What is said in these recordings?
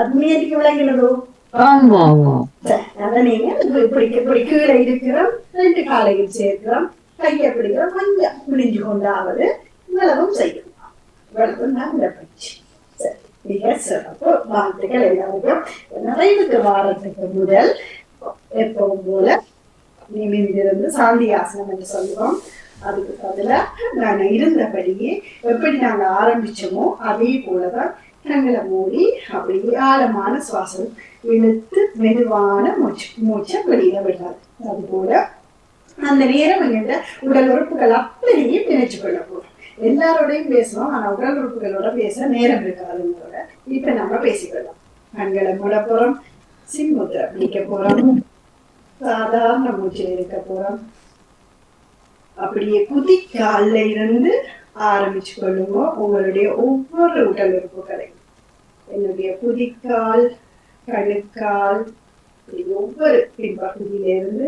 அத்மியத்துக்கு விளங்கினதோ? ஆமா ஆமா. சரி, அதை நீங்க இப்படி இப்படி கீழே இருக்கிறோம் ரெண்டு காலையில் சேர்க்கிறோம் கையை பிடிக்கிறோம் கொஞ்சம் குனிஞ்சு கொண்டாவது இவ்வளவும் செய்யும். இவ்வளவு நல்ல பயிற்சி. சரி, மிக சிறப்பு. வாழ்த்துக்கள் எல்லாருக்கும். நிறைவுக்கு வாரத்துக்கு முதல் எப்பவும் போல நிமிர்ந்திருந்து சாந்தி ஆசனம் என்று சொல்லுவோம். அதுக்கு பதிலாக நாங்க இருந்தபடியே எப்படி நாங்க ஆரம்பிச்சோமோ அதே போலதான் கண்களை மூடி அப்படியே ஆழமான சுவாசம் இழுத்து மெதுவான மூச்சு மூச்சை வெளியில விடாது அது போல அந்த நேரம் எங்கிட்ட உடல் உறுப்புகள் அப்படியே பிணைச்சு கொள்ள போறோம். எல்லாரோடையும் பேசுவோம் ஆனா உடல் உறுப்புகளோட பேச நேரம் இருக்காதுங்களோட இப்ப நம்ம பேசிக்கலாம் கண்களை மூட போறோம் சிம்முத்திரை பிடிக்க போறோம் சாதாரண மூச்சில் இருக்க போறோம். அப்படியே குதிக்கால்ல இருந்து ஆரம்பிச்சு கொள்ளுங்க உங்களுடைய ஒவ்வொரு உடல் உறுப்புகளையும் என்னுடைய புதிக்கால் கணுக்கால் ஒவ்வொரு பின்பகுதியிலிருந்து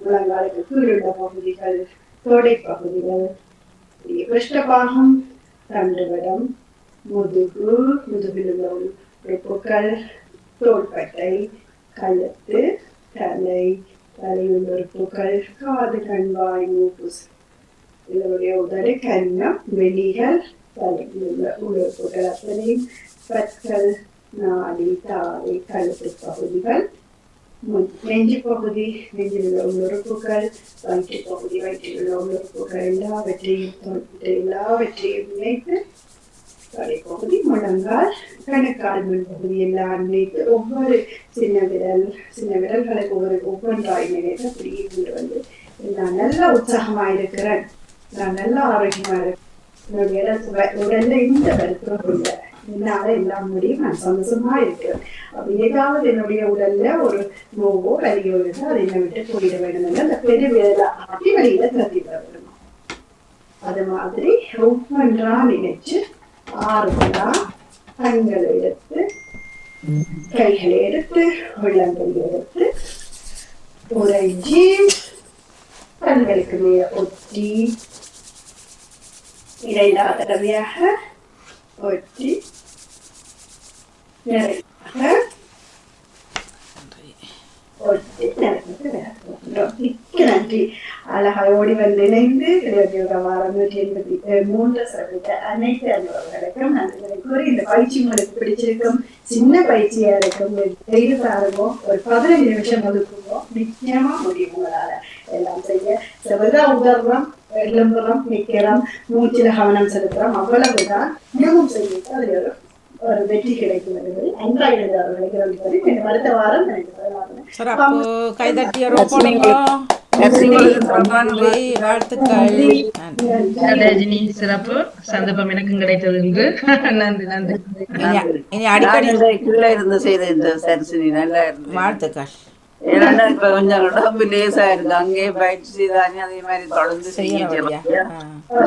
முழங்காலுக்கு கீழுள்ள பகுதிகள் தொடை பகுதிகள் பிருஷ்டபாகம் தண்டுவடம் முதுகு முதுகில் உள்ள உறுப்புகள் தோள்பட்டை கழுத்து தலை தலையுள்ள உறுப்புகள் காது கண் வாய் மூக்கு இதனுடைய உதடு கன்னம் வெளிகள் தலையில் உள்ள உறுப்புகள் அத்தனையும் பற்கள் நாடி தாடை கழுத்து பகுதிகள் நெஞ்சு பகுதி நெஞ்சில் உள்ள உள்ளுறுப்புகள் வயிற்று பகுதி வயிற்றில் உள்ள உள்ளுறுப்புகள் எல்லாவற்றையும் எல்லாவற்றையும் இணைத்து தலைப்பகுதி முழங்கால் கணக்கால் முன் பகுதி எல்லாம் இணைத்து ஒவ்வொரு சின்ன விரல் சின்ன விரல்களுக்கு ஒவ்வொரு ஒவ்வொன்றாய் நினைத்து அப்படியே கொண்டு வந்து நான் நல்ல உற்சாகமா இருக்கிறேன். நான் நல்ல ஆரோக்கியமா இருக்கேன் என்னுடைய உடல் உடல்ல இந்த வருத்தம் இல்லை என்னால எல்லாம் முடியும் நான் சந்தோஷமா இருக்கிறேன் அப்படி ஏதாவது என்னுடைய உடல்ல ஒரு நோவோ வலியோ இருந்தா அதை என்னை விட்டு போயிட வேண்டும் என்று அந்த பெரிய விரல ஆட்டி வெளியில தள்ளி விட வேண்டும் அது மாதிரி ஒவ்வொன்றா நினைச்சு ஆறுதலா கண்களை எடுத்து கைகளை எடுத்து உள்ளங்கள் எடுத்து உறைஞ்சி கண்களுக்கு மேல ஒட்டி إلينا غدا رياحة ودي نريحة ودي نريحة மிக்க நன்றி அழகா ஓடி வந்து இணைந்து இருபத்தி வாரம் நூற்றி எண்பத்தி மூன்று சிறப்பித்த அனைத்து அலுவலர்களுக்கும் நன்றிகளை கூறி இந்த பயிற்சி உங்களுக்கு பிடிச்சிருக்கும் சின்ன பயிற்சியா இருக்கும் செய்து பாருங்க ஒரு பதினஞ்சு நிமிஷம் ஒதுக்குவோம் நிச்சயமா முடியும் உங்களால எல்லாம் செய்ய செவதா உதர்றோம் எழும்புறோம் நிக்கிறோம் மூச்சில கவனம் செலுத்துறோம் அவ்வளவுதான் இன்னமும் செய்யும் அது ஒரு ஒரு வெற்றி கிடைக்கும் என்பதை. அன்றாட அவர்களுக்கு மீண்டும் அடுத்த வாரம் போனீங்களோ நன்றி. வாழ்த்துக்கள். ரஜினி சிறப்பு சந்தர்ப்பம் எனக்கும் கிடைத்தது என்று. நன்றி நன்றி. இனி- அடிக்கடி இருந்து செய்த இந்த சரிசனி நல்லா வாழ்த்துக்கள். ஏன்னா இப்ப கொஞ்சம் உடம்பு லேசா இருக்கு. அங்கேயே பயிற்சி செய்தானே அதே மாதிரி தொடர்ந்து. செய்ய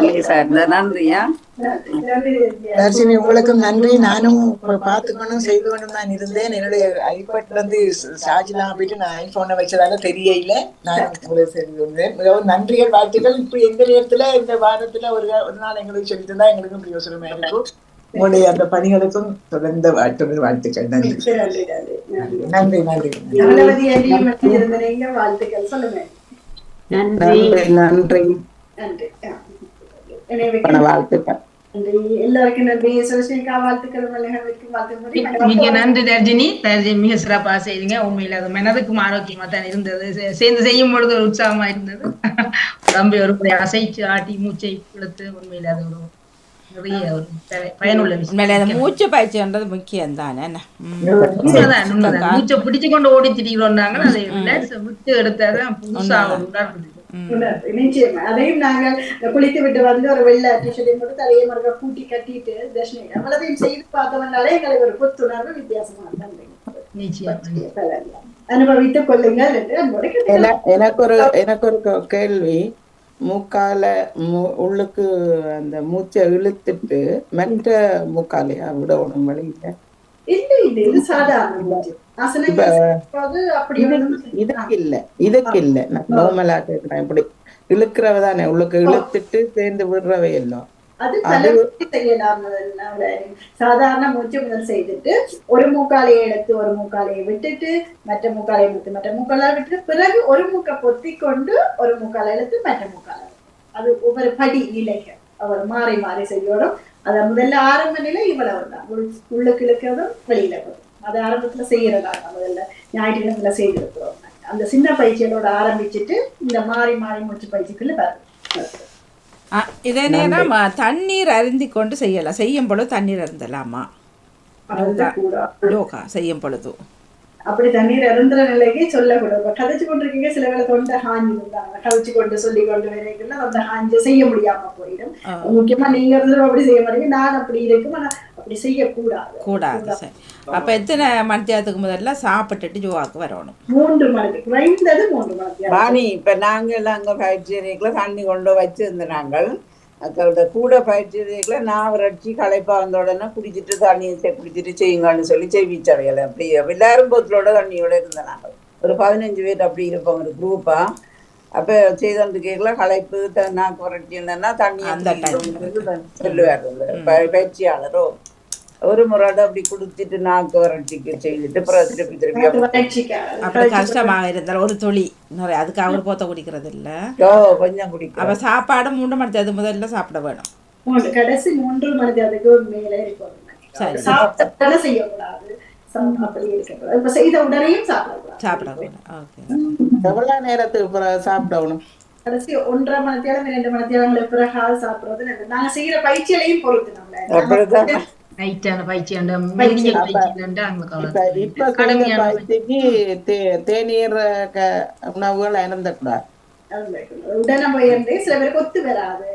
லேசா இருந்தா நன்றியா நன்றி நன்றி தர்ஷினி உங்களுக்கும் நன்றி. நானும் இப்ப பார்த்துக்கணும் செய்து கொண்டு தான் இருந்தேன். என்னுடைய ஐபேட் வந்து சார்ஜ்லாம் போயிட்டு நான் ஐபோனை வச்சதால தெரியல. நான் உங்களுக்கு செய்து கொண்டேன். மிகவும் நன்றிகள் வாழ்த்துக்கள். இப்ப எந்த நேரத்துல இந்த வாரத்துல ஒரு ஒரு நாள் எங்களுக்கு சொல்லி தந்தா எங்களுக்கும் பிரயோசனமா இருக்கும். உங்களுடைய அந்த பணிகளுக்கும் தொடர்ந்த வாழ்த்து வாழ்த்துக்கள். நன்றி. நன்றி நன்றி. நன்றி. நன்றி வாழ்த்துக்கள். சொல்லுங்க வாழ்த்துக்கள் தர்ஜினி தர்ஜினி மிக சிறப்பாக செய்தீங்க. உண்மையில அது மனதுக்கும் ஆரோக்கியமா தான் இருந்தது. சேர்ந்து செய்யும் பொழுது ஒரு உற்சாகமா இருந்தது. உடம்பை ஒரு முறை அசைச்சு ஆட்டி மூச்சை இழுத்து உண்மையில அது ஒரு மூச்சு பயிற்சின்றது முக்கியம் தானே மூச்சை பிடிச்சு கொண்டு ஓடி திரிகிறோம்னாங்க அதை relax. விட்டு எடுத்தாதான் புதுசா ஒரு உணர்வு உணர்வு. நிச்சயமா அதையும் நாங்கள் குளித்து விட்டு வந்து ஒரு வெள்ளை டிஷர்ட்டையும் போட்டு தலையை மறுக்க கூட்டி கட்டிட்டு தர்ஷினி செய்து பார்த்தவனாலே எங்களுக்கு ஒரு புத்துணர்வு வித்தியாசமா நிச்சயம் அனுபவித்துக் கொள்ளுங்கள் என்று எனக்கு ஒரு எனக்கு ஒரு கே- கேள்வி மூக்கால உள்ளுக்கு அந்த மூச்சை இழுத்துட்டு மென்ற மூக்காலையா விடணும் வழியில இதுக்கு இல்ல இதுக்கு இல்ல. நான் நார்மலா கேக்குறேன். இப்படி இழுக்கிறவ தானே உள்ளுக்கு இழுத்துட்டு சேர்ந்து விடுறவை எல்லாம். அது பல முறை செய்யலாம். சாதாரண மூச்சு முதல் செய்துட்டு ஒரு மூக்காலையை எடுத்து ஒரு மூக்காலையை விட்டுட்டு மற்ற மூக்காலை எடுத்து மற்ற மூக்காலை விட்டுட்டு பிறகு ஒரு மூக்கை பொத்தி கொண்டு ஒரு மூக்காலை எடுத்து மற்ற மூக்காலை அது ஒவ்வொரு படி நிலைகள் அவர் மாறி மாறி செய்யணும். அத முதல்ல ஆரம்ப நிலை இவ்வளவு தான். உள்- உள்ளுக்கு இழுக்கிறதும் வெளியில வரும் அது ஆரம்பத்துல செய்யறதா முதல்ல ஞாயிற்றுக்கிழமையில செய்திருக்கிறோம். அந்த சின்ன பயிற்சிகளோட ஆரம்பிச்சுட்டு இந்த மாறி மாறி மூச்சு பயிற்சிக்குள்ள வரும். இதே நேரம் தண்ணீர் அருந்தி கொண்டு செய்யலாம். செய்யும் பொழுது தண்ணீர் அருந்தலாமா? யோகா. செய்யும் பொழுது. அப்படி தண்ணீர் அருந்துற நிலைக்கு சொல்லக்கூடாது. கதைச்சு கொண்டிருக்கீங்க சில வேளை தொண்டை ஹாஞ்சி இருந்தாங்க. கதைச்சு கொண்டு சொல்லி கொண்டு வரைக்குள்ள அந்த ஹாஞ்ச செய்ய முடியாம போயிடும். முக்கியமா நீங்க இருந்து அப்படி செய்ய மாட்டீங்க நான் அப்படி இருக்கும் ஆனா அப்படி செய்யக்கூடாது. கூடாது சரி. அப்போ எத்தனை மணித்தியாலத்துக்கு முதல்ல சாப்பிட்டுட்டு யோகாவுக்கு வரணும்? மூன்று மணிக்கு. குறைந்தது மூன்று மணிக்கு. இப்ப நாங்கள் அங்க பயிற்சி அறைக்குள்ள தண்ணி கொண்டு வச்சிருந்த நாங்கள் அதோட கூட பயிற்சி அறைக்குள்ள நான் வறட்சி களைப்பா வந்த உடனே குடிச்சிட்டு தண்ணியை குடிச்சிட்டு செய்யுங்கன்னு சொல்லி செய்விச்சடையலை அப்படி எல்லாரும் போத்தலோட தண்ணியோட இருந்த நாங்கள். ஒரு பதினஞ்சு பேர் அப்படி இருப்போம் ஒரு குரூப்பா அப்ப செய்தோண்டு கேட்கல களைப்பு நாக்கு வறட்சி இருந்தேன்னா தண்ணி அந்த சொல்லுவார் பயிற்சியாளரோ. ஒரு முறையோட அப்படி குடிச்சிட்டு நாக்கு வறட்சிக்கு செய்துட்டு அப்புறம் திருப்பி திருப்பி அப்படி கஷ்டமாக இருந்தால் ஒரு தொழி நிறைய அதுக்கு அவர் போத்த குடிக்கிறது இல்லை ஓ, கொஞ்சம் குடிக்கிறோம். அப்போ சாப்பாடு மூன்று மணித்தியாலத்து முதல்ல சாப்பிட வேணும். கடைசி மூன்று மணி அதுக்கு மேலே இருக்கும் சரி. சாப்பிட்ட செய்யக்கூடாது. செய்த உடனேயும் சாப்பிடக்கூடாது. ஓகே நேரத்துக்கு பிறகு சாப்பிடணும்? கடைசி ஒன்றரை மணி ரெண்டு மணி பிறகு சாப்பிடுறது செய்யற பயிற்சிகளையும் பொறுத்து நம்மள. தேநீர் உணவுகள் அருந்தக்கூடாது உடனே போயிருந்து சில பேருக்கு ஒத்து வராது.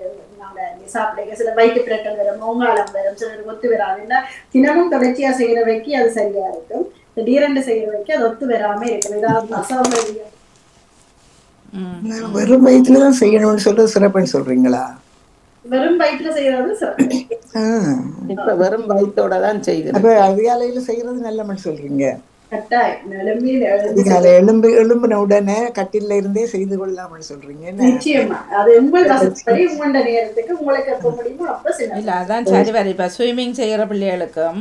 சாப்பிடுங்க சில வயிற்று பிரட்டல் வரும் மோங்காலம் வரும் சில பேருக்கு ஒத்து வராதுன்னா தினமும் தொடர்ச்சியா செய்யறவைக்கு அது சரியா இருக்கும். திடீரென்று செய்யறவைக்கு அது ஒத்து வராம இருக்கும். ஏதாவது அசௌகரியம் ம். வெறும் வயிற்றுல தான் செய்யணும்னு சொல்றது சிறப்புன்னு சொல்றீங்களா? வெறும் வயிற்றுல செய்யறது. இப்ப வெறும் வயிற்றோட தான் செய்கிறேன் அப்ப அதிகாலையில செய்யறது நல்லமன்னு சொல்றீங்க. எலும்பு எழும்பின உடனே கட்டில இருந்தே செய்து கொள்ளலாம்னு சொல்றீங்க? நிச்சயமா. அது உங்களுக்கு எப்ப முடியுமோ அப்ப செய்யலாம். இல்லை அதான் சரி வரை இப்போ ஸ்விம்மிங் செய்கிற பிள்ளைகளுக்கும்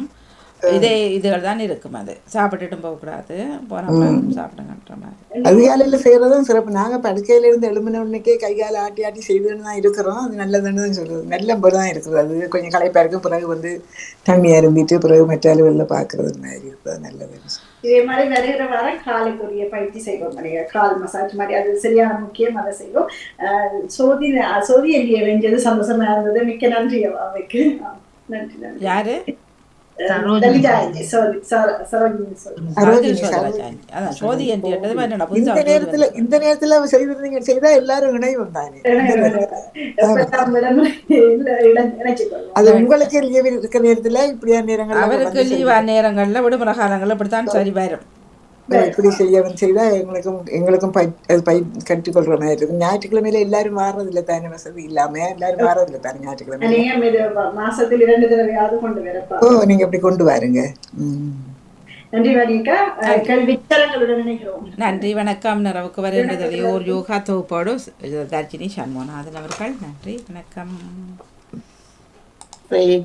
இதே இதுகள் தான் இருக்கும் அது. சாப்பிட்டுட்டும் போகக்கூடாது. போன சாப்பிடுங்கன்ற மாதிரி. அதிகாலையில செய்யறதும் சிறப்பு. நாங்க படுக்கையில இருந்து எழும்பின உடனேக்கே கை கால ஆட்டி ஆட்டி செய்துன்னு தான் இருக்கிறோம். அது நல்லதுன்னு தான் சொல்றது. நல்ல தான் இருக்குது அது. கொஞ்சம் களைப்பா இருக்கும் பிறகு வந்து தண்ணி அருந்திட்டு பிறகு மற்ற அலுவலில் பாக்குறது மாதிரி இருக்குது நல்லதுன்னு. இதே மாதிரி வருகிற வாரம் காலுக்குரிய பயிற்சி செய்வோம். இல்லையா கால் மசாஜ் மாதிரி. அது சரியான முக்கியம். அதை செய்வோம். சோதி சோதி எல்லியை வெஞ்சது சந்தோஷமா இருந்தது. மிக்க நன்றி. அவைக்கு ஆ, நன்றி நன்றி. யாரு? இந்த நேரத்துல செய்திருந்தீங்க செய்தா எல்லாரும் இணையும் தானே அது உங்களுக்கு லீவ் இருக்கிற நேரத்துல இப்படியான நேரங்கள்ல அவருக்கு லீவா நேரங்கள்ல விடுமுறை காலங்கள்ல இப்படித்தான் சரி வரும் இப்படி செய்யவும் செய்தா எங்களுக்கும் எங்களுக்கும் பை அது பை கற்றுக்கொள்ற மாதிரி இருக்கும். ஞாயிற்றுக்கிழமையில எல்லாரும் இல்லை தானே வசதி இல்லாம? எல்லாரும் இல்லை தானே ஞாயிற்றுக்கிழமை? ஓ நீங்க இப்படி கொண்டு வாருங்க. நன்றி வணக்கம். நிறவுக்கு வருகின்றது ஓர் யோகா தொகுப்போடு தர்ஜினி சண்முகநாதன் அவர்கள். நன்றி வணக்கம். சரி